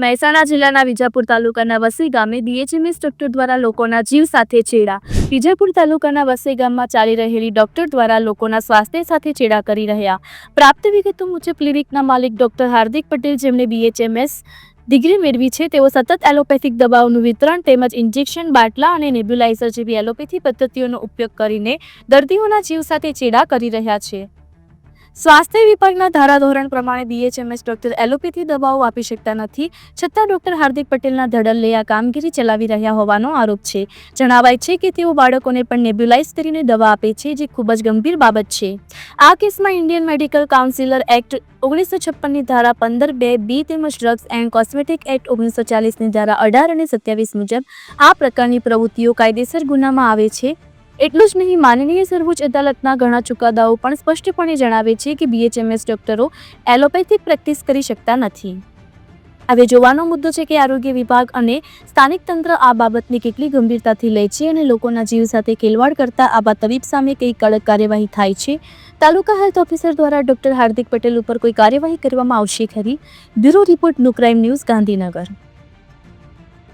મહેસાણા જિલ્લાના વિજાપુર તાલુકાના વસઈ ગામે ડીએચએમએસ ડોક્ટર દ્વારા લોકોના જીવ સાથે છેડા વિજયપુર તાલુકાના વસઈ ગામમાં ચાલી રહેલી ડોક્ટર દ્વારા લોકોના સ્વાસ્થ્ય સાથે ચેડા કરી રહ્યા. પ્રાપ્ત વિગતો મુજબ ક્લિનિકના માલિક ડોક્ટર હાર્દિક પટેલ, જેમણે બીએચએમએસ ડિગ્રી મેળવી છે, તેઓ સતત એલોપેથિક દવાઓનું વિતરણ તેમજ ઇન્જેક્શન બાટલા અને નેબ્યુલાઇઝર જેવી એલોપેથી પદ્ધતિઓનો ઉપયોગ કરીને દર્દીઓના જીવ સાથે ચેડા કરી રહ્યા છે. સ્વાસ્થ્ય વિભાગના ધારાધોરણ પ્રમાણે બીએચએમએસ ડોક્ટર એલોપેથી દવાઓ આપી શકતા નથી, છતાં ડોક્ટર હાર્દિક પટેલના ધડલ્લે આ કામગીરી ચલાવી રહ્યા હોવાનો આરોપ છે. જણાવાય છે કે તેઓ બાળકોને પણ નેબ્યુલાઇઝ કરીને દવા આપે છે, જે ખૂબ જ ગંભીર બાબત છે. આ કેસમાં ઇન્ડિયન મેડિકલ કાઉન્સિલર એક્ટ ઓગણીસો છપ્પનની ધારા પંદર બે બી તેમજ ડ્રગ્સ એન્ડ કોસ્મેટિક એક્ટ ઓગણીસો ચાલીસની ધારા અઢાર અને સત્યાવીસ મુજબ આ પ્રકારની પ્રવૃત્તિઓ કાયદેસર ગુનામાં આવે છે. એટલું જ નહીં, માનનીય સર્વોચ્ચ અદાલતના ઘણા ચુકાદાઓ પણ સ્પષ્ટપણે જણાવે છે કે બીએચએમએસ ડોક્ટરો એલોપેથિક પ્રેક્ટિસ કરી શકતા નથી. હવે જોવાનો મુદ્દો છે કે આરોગ્ય વિભાગ અને સ્થાનિક તંત્ર આ બાબતને કેટલી ગંભીરતાથી લે છે અને લોકોના જીવ સાથે ખેલવાડ કરતા આવા તબીબ સામે કઈ કડક કાર્યવાહી થાય છે? તાલુકા હેલ્થ ઓફિસર દ્વારા ડોક્ટર હાર્દિક પટેલ ઉપર કોઈ કાર્યવાહી કરવામાં આવશે ખરી? બ્યુરો રિપોર્ટનું ક્રાઇમ ન્યૂઝ ગાંધીનગર.